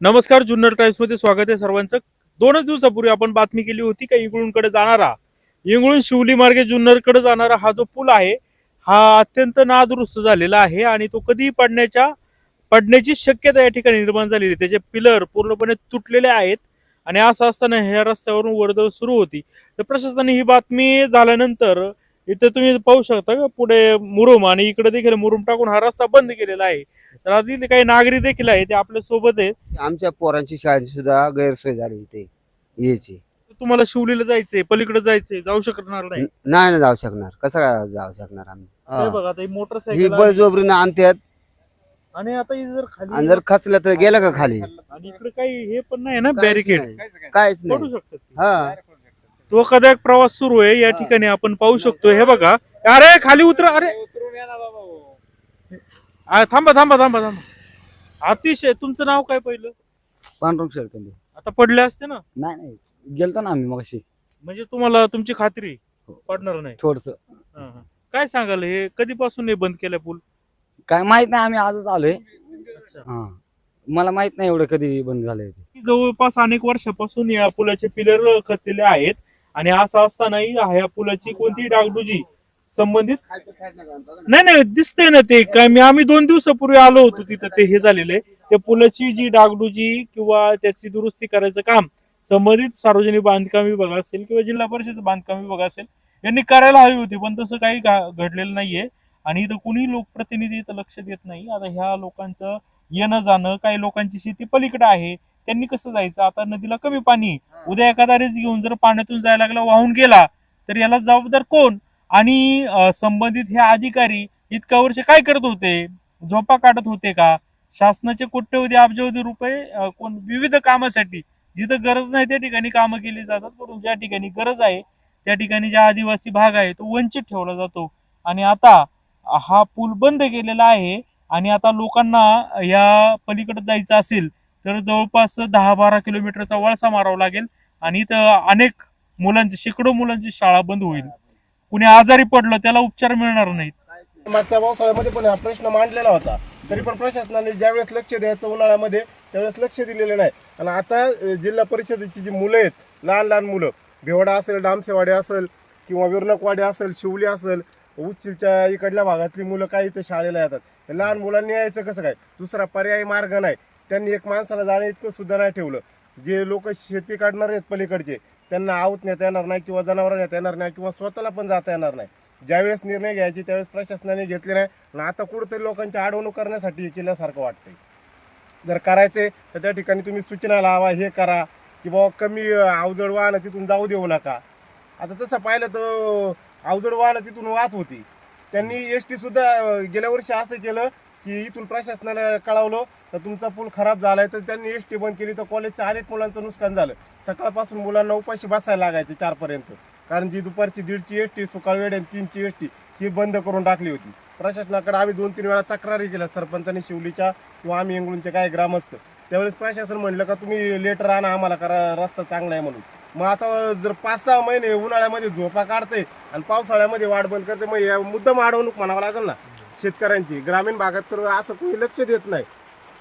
नमस्कार जुन्नर टाइम्समध्ये स्वागत आहे सर्वांचं. दोनच दिवसापूर्वी आपण बातमी केली होती का इंगळूणकडे जाणारा. इंगळून शिवली मार्गे जुन्नरकडे जाणारा हा जो पूल आहे हा अत्यंत नादुरुस्त झालेला आहे आणि तो कधी पडण्याच्या पडण्याची शक्यता या ठिकाणी निर्माण झालेली त्याचे पिलर पूर्णपणे तुटलेले आहेत आणि असं असताना ह्या रस्त्यावरून वर्दळ सुरू होती. तर प्रशासनाने ही बातमी झाल्यानंतर इथं तुम्ही पाहू शकता का पुढे मुरुम आणि इकडे देखील मुरुम टाकून हा रस्ता बंद केलेला आहे. तर आधी काही नागरिक देखील आहे ते आपल्यासोबत आहेत. आमच्या पोरांची शाळेची सुद्धा गैरसोय झाली इथे यायची तुम्हाला शिवलीला जायचंय पलीकडे जायचंय जाऊ शकणार नाही? न- नाही ना जाऊ शकणार. कसं काय जाऊ शकणार आम्ही. बघा आता ही मोटरसायकल आहे. बळजोबरीनं आणतात आणि आता ही जर खाली जर खचलं तर गेलं का खाली? आणि इकडे काही हे पण नाही ना काहीच बॅरिकेड नाही. काहीच पडू नाही शकतात ते. हा. तो कदा एक प्रवास सुरू आहे. या ठिकाणी आपण पाहू शकतो हे बघा. अरे खाली उतरा. अरे. आ, थांबा थांबा थांबा थांबा. अतिशय. तुमचं नाव काय पहिलं? पांढरम शेळकंदी. आता पडले असते ना? नाही नाही. गेलतो ना आम्ही मगाशी. म्हणजे तुम्हाला तुमची खात्री हो. पडणार नाही. थोडस. हा, हा. काय सांगाल? हे कधीपासून हे बंद केलं पूल? काय माहीत नाही. आम्ही आजच आलोय. हा. मला माहीत नाही एवढं कधी बंद झालंय जवळपास अनेक वर्षापासून या पुलाचे पिलर खचलेले आहेत. आणि असं असतानाही ह्या पुलाची कोणतीही डागडुजी संबंधित? नाही नाही दिसतंय ना ते. काय मी आम्ही दोन दिवसापूर्वी आलो होतो तिथं ते हे झालेलं. आहे त्या पुलाची जी डागडुजी किंवा त्याची दुरुस्ती करायचं काम संबंधित सार्वजनिक बांधकाम विभाग असेल किंवा जिल्हा परिषद बांधकाम विभाग असेल यांनी करायला हवी होती पण तसं काही घडलेलं नाहीये. आणि इथं कुणी लोकप्रतिनिधी इथं लक्ष देत नाही. आता ह्या लोकांचं येणं जाणं काही लोकांची शेती पलीकडे आहे. त्यांनी कसं जायचं? आता नदीला कमी पाणी. उद्या एखादा रेस घेऊन जर पाण्यातून जायला लागला वाहून गेला तर याला जबाबदार कोण? आणि संबंधित हे अधिकारी इतक्या वर्ष काय करत होते? झोपा काढत होते का? शासनाचे कोट्यवधी अब्जावधी रुपये कोण? विविध कामासाठी. जिथं गरज नाही त्या ठिकाणी कामं केली जातात. परंतु ज्या ठिकाणी गरज आहे त्या ठिकाणी ज्या आदिवासी भाग आहे तो वंचित ठेवला जातो. आणि आता हा पूल बंद केलेला आहे. आणि आता लोकांना या पलीकडे जायचं असेल तर जवळपास दहा बारा किलोमीटरचा वळसा मारावा लागेल आणि इथं अनेक मुलांची शेकडो मुलांची शाळा बंद होईल. कुणी आजारी पडलं त्याला उपचार मिळणार नाहीत. मागच्या पावसाळ्यामध्ये पण हा प्रश्न मांडलेला होता. तरी पण प्रशासनाने ज्यावेळेस लक्ष द्यायचं उन्हाळ्यामध्ये त्यावेळेस लक्ष दिलेलं नाही. आणि आता जिल्हा परिषदेची जी मुलं आहेत लहान लहान मुलं भेवडा असेल डामसेवाडी असेल किंवा विरणकवाडी असेल शिवली असेल उच्चीच्या इकडल्या भागातली मुलं काही इथे शाळेला येतात. लहान मुलांनी यायचं कसं काय? दुसरा पर्यायी मार्ग नाही. त्यांनी एक माणसाला जाणे इतकं सुद्धा नाही ठेवलं. जे लोक शेती काढणार आहेत पलीकडचे त्यांना आवत नेता येणार नाही किंवा जनावर नेता येणार नाही किंवा स्वतःला पण जाता येणार नाही. ज्यावेळेस निर्णय घ्यायचे त्यावेळेस प्रशासनाने घेतले नाही. आणि आता कुठंतरी लोकांची अडवणूक करण्यासाठी केल्यासारखं वाटतंय. जर करायचे तर त्या ठिकाणी तुम्ही सूचना लावा हे करा की बाबा कमी अवजड वाहनं तिथून जाऊ देऊ नका. आता तसं पाहिलं तर अवजड वाहनं तिथून वाहत होती. त्यांनी एस टी सुद्धा गेल्या वर्षी असं केलं की इथून प्रशासनाला कळवलं तर तुमचा पूल खराब झालाय तर त्यांनी एस टी बंद केली तर कॉलेजच्या अनेक मुलांचं नुकसान झालं. सकाळपासून मुलांना उपाशी बसायला लागायचे चारपर्यंत. कारण जी दुपारची दीडची एस टी सुकाळवेड आणि तीनची एस टी ही बंद करून टाकली होती. प्रशासनाकडे आम्ही दोन तीन वेळा तक्रारी केल्या सरपंचांनी शिवलीच्या किंवा आम्ही इंगळूनचे काय ग्रामस्थ. त्यावेळेस प्रशासन म्हणलं का तुम्ही लेटर आणा आम्हाला करा रस्ता चांगला आहे म्हणून. मग आता जर पाच सहा महिने उन्हाळ्यामध्ये झोपा काढते आणि पावसाळ्यामध्ये वाट बंद करते मग या मुद्दाम अडवणूक म्हणावं लागेल ना. शेतकऱ्यांची ग्रामीण भागात असं कोणी लक्ष देत नाही.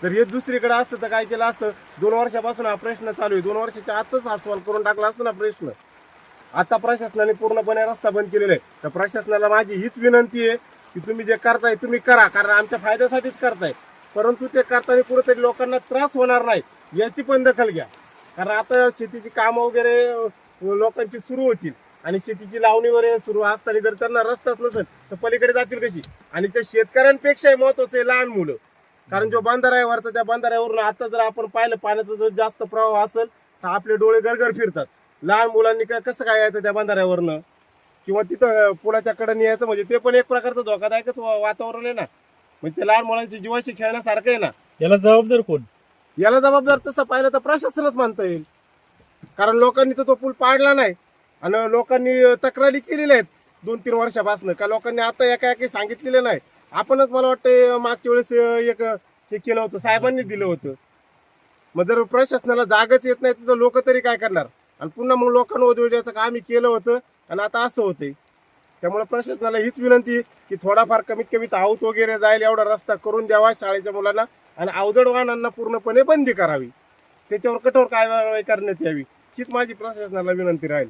तर हे दुसरीकडे असतं तर काय केलं असतं? दोन वर्षापासून हा प्रश्न चालू आहे. दोन वर्षाच्या आतच हा सॉल्व्ह करून टाकला असतो ना प्रश्न. आता प्रशासनाने पूर्णपणे रस्ता बंद केलेला आहे. तर प्रशासनाला माझी हीच विनंती आहे की तुम्ही जे करताय तुम्ही करा. कारण आमच्या फायद्यासाठीच करताय. परंतु ते करताना कुठेतरी लोकांना त्रास होणार नाही. याची पण दखल घ्या. कारण आता शेतीची कामं वगैरे लोकांची सुरू होतील. आणि शेतीची लावणी वगैरे सुरू असताना जर त्यांना रस्ताच नसेल तर पलीकडे जातील कशी? आणि त्या शेतकऱ्यांपेक्षाही महत्वाचं आहे लहान मुलं. कारण जो बंधारा आहे वरचा त्या बंधाऱ्यावरून आता जर आपण पाहिलं पाण्याचा जर जास्त प्रवाह असेल तर आपले डोळे गरगर फिरतात. लहान मुलांनी काय कसं काय यायचं त्या बंधाऱ्यावरनं? किंवा तिथं पुलाच्या कडे यायचं म्हणजे ते पण एक प्रकारचं धोकादायकच वातावरण आहे ना. म्हणजे ते लहान मुलांची जीवाशी खेळण्यासारखं आहे ना. याला जबाबदार कोण? याला जबाबदार तसं पाहिलं तर प्रशासनच मानता येईल. कारण लोकांनी तर तो पूल पाडला नाही. आणि लोकांनी तक्रारी केलेल्या आहेत दोन तीन वर्षापासून. का लोकांनी आता एका एका सांगितलेलं नाही. आपणच मला वाटतं मागच्या वेळेस एक हे केलं होतं. साहेबांनी दिलं होतं. मग जर प्रशासनाला जागच येत नाही तर लोक तरी काय करणार? आणि पुन्हा मग लोकांना उद्योगाचं का? आम्ही केलं होतं. आणि आता असं होतंय. त्यामुळे प्रशासनाला हीच विनंती की थोडाफार कमीत कमी आऊत वगैरे जाईल एवढा रस्ता करून द्यावा शाळेच्या मुलांना. आणि अवजड वाहनांना पूर्णपणे बंदी करावी. त्याच्यावर कठोर कारवाई करण्यात यावी. हीच माझी प्रशासनाला विनंती राहील.